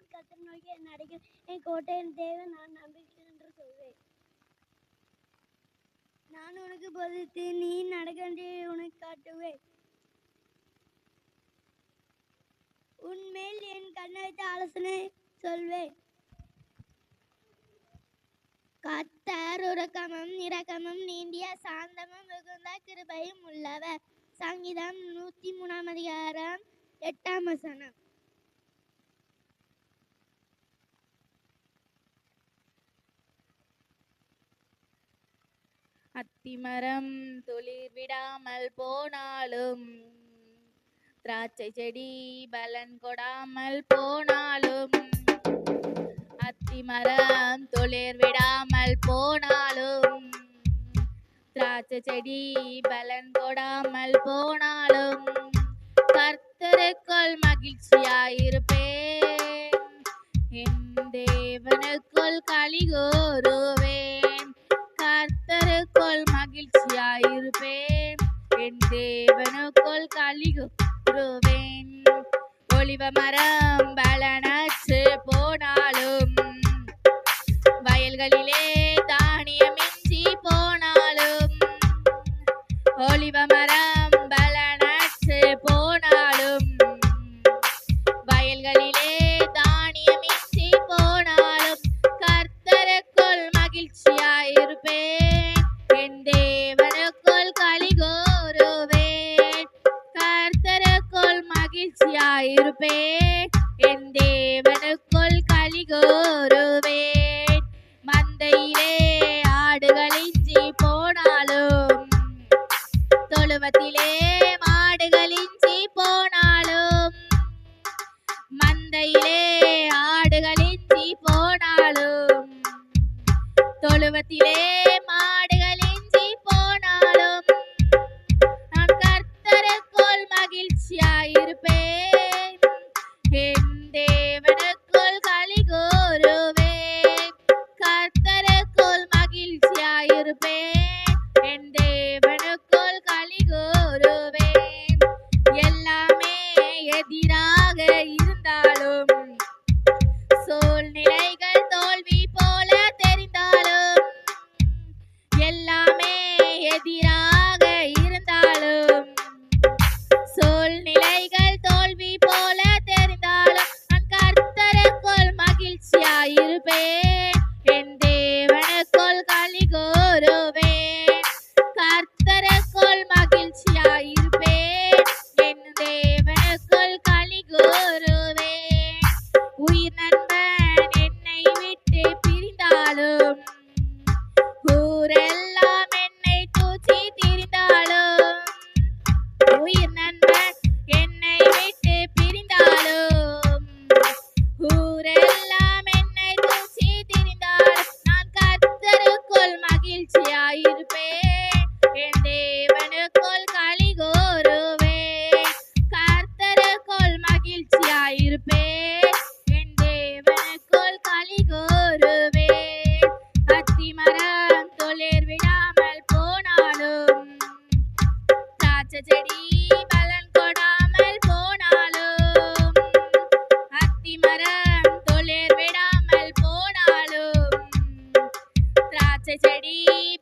நான் கத்தர் நோக்கி என் அடைக்கும் என் கோட்டையின் என் தேவன் நான் நம்பிக்கிறேன் என்று சொல்வேன். நான் உனக்கு போதித்து நீ நடக்க உனக்கு காட்டுவேன். உன்மேல் என் கண்ணை வைத்து ஆலோசனை சொல்வேன். கத்தர் உறக்கமும் இரக்கமும் நீண்டிய சாந்தமும் மிகுந்த கிருபையும் உள்ளவர். சங்கீதம் நூத்தி மூணாம் அதிகாரம் எட்டாம் வசனம். அத்திமரம் துளிர் விடாமல் போனாலும் திராட்சை செடி பலன் கொடாமல் போனாலும் அத்திமரம் துளிர் விடாமல் போனாலும் திராட்சை செடி பலன் கொடாமல் போனாலும் கர்த்தருக்குள் மகிழ்ச்சியாயிருப்பேன். என் தேவனுக்குள் களி ஒளிவ மரம் பலனச்சு போனாலும் மகிழ்ச்சியாயிருப்பேன் என் தேவனுக்குள் களி கூறுவேன் மந்தையிலே ஆடுகளின்றி போனாலும் தொழுவத்திலே மாடுகளின்றி போனாலும் மந்தையிலே ஆடுகளின்றி போனாலும் தொழுவத்திலே மாடுகளின்றி போனாலும் நான் கர்த்தருக்குள் மகிழ்ச்சியாயிருப்பேன். தேவனுக்குள் களி கூறுவே கர்த்தருக்குள் மகிழ்ச்சியாயிருப்பேன். என் தேவனுக்குள் களி கூறுவே எல்லாமே எதிராக இருந்தாலும் சூழ்நிலைகள் தோல்வி போல தெரிந்தாலும் எல்லாமே எதிராக Ready.